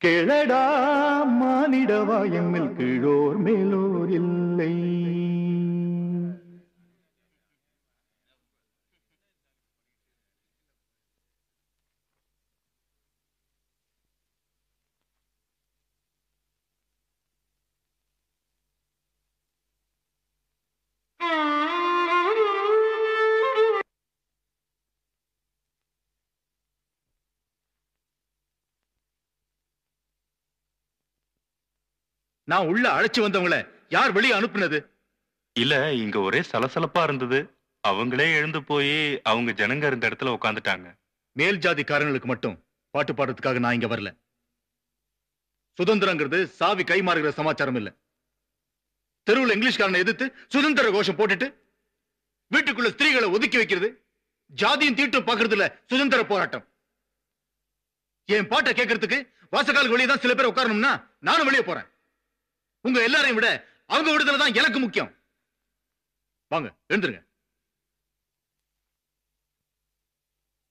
கிழடா மானிடவா எம்மில் கீழோர் மேலோர் இல்லை. நான் உள்ள அழைச்சு வந்தவங்கள யார் வெளியே அனுப்புனது? இல்ல இங்க ஒரே சலசலப்பா இருந்தது. அவங்களே எழுந்து போய் அவங்க ஜனங்க இருந்த இடத்துல உட்காந்துட்டாங்க மேல் ஜாதிக்காரங்களுக்கு மட்டும் பாட்டு பாடுறதுக்காக நான் இங்க வரல. சுதந்திரங்கிறது சாவி கை மாறுகிற சமாச்சாரம் இல்ல. தெருவுல இங்கிலீஷ்காரனை எதிர்த்து சுதந்திர கோஷம் போட்டுட்டு வீட்டுக்குள்ள ஸ்திரீகளை ஒதுக்கி வைக்கிறது ஜாதியும் தீட்டும் பாக்குறதுல சுதந்திர போராட்டம். என் பாட்டை கேட்கறதுக்கு வாசக்காலுக்கு வெளியே தான் சில பேர் உட்காரணும்னா நானும் வெளியே போறேன். உங்க எல்லாரையும் விட அவங்க விடுதலை தான் எனக்கு முக்கியம். வாங்க எழுந்துருங்க.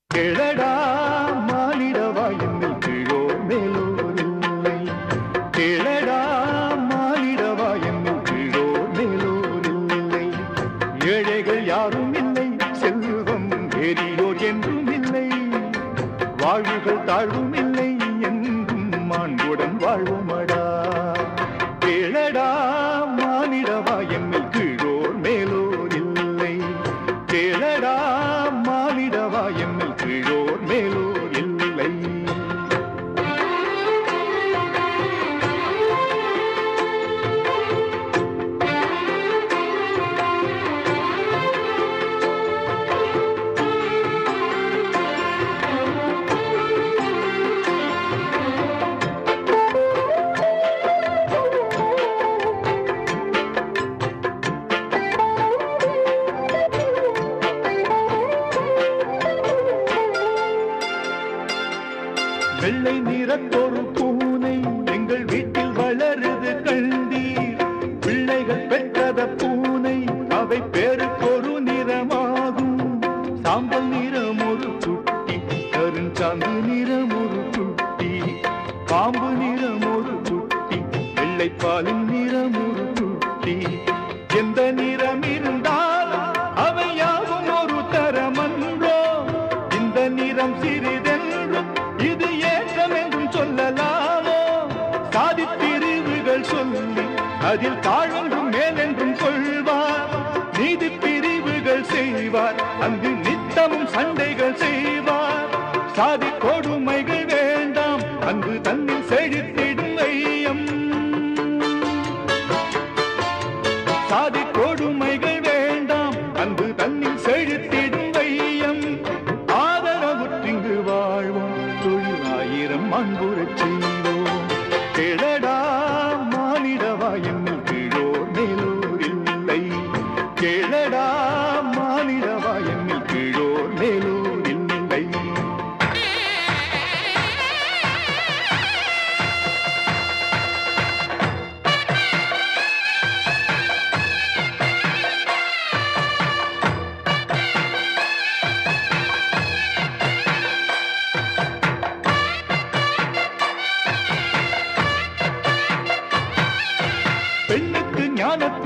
கேளடா மாலிடவா எம்மில் கீழோ மேலோர் இல்லை. கேளடா மானிடவா எம்மில் கீழோர் மேலோர் இல்லை. ஏழைகள் யாரும் இல்லை செல்வம் பெரியோர் என்றும் இல்லை. வாழ்வுகள் தாழ்வும் இல்லை என்றும் மாண்புடன் வாழ்வோமடா மானிடவா என்னில் கீழோ? வெள்ளை நிறத்தொரு பூனை எங்கள் வீட்டில் வளருது கண்டீர். பிள்ளைகள் பெற்றத பூனை அவை பேருக்கொரு நிறமாகும். சாம்பல் நிறம் ஒரு குட்டி கருஞ்சாந்து நிறம் ஒரு குட்டி. பாம்பு நிறம் ஒரு குட்டி வெள்ளைப்பாலின் நிறம் ஒரு குட்டி. அதில் தாழ்வென்றும் மேலென்றும் கொள்வார். நீதி பிரிவுகள் செய்வார். அங்கு நித்தமும் சண்டைகள் செய்வார். சாதி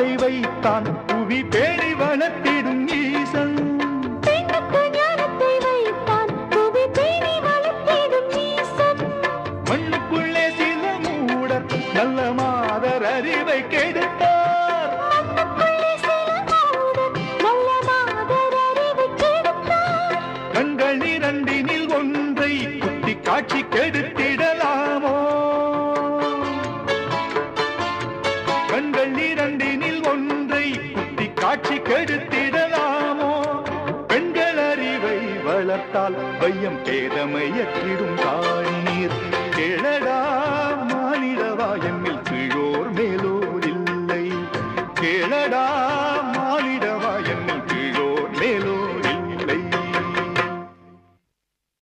ஞானத்தை வைத்தான் புவி பேணி வளர்த்திடும் ஈசன். மனத்தால் வையம் பேதமையற்றிடும் காணீர் கேளடா மானிடவா எம்மில் கீழோ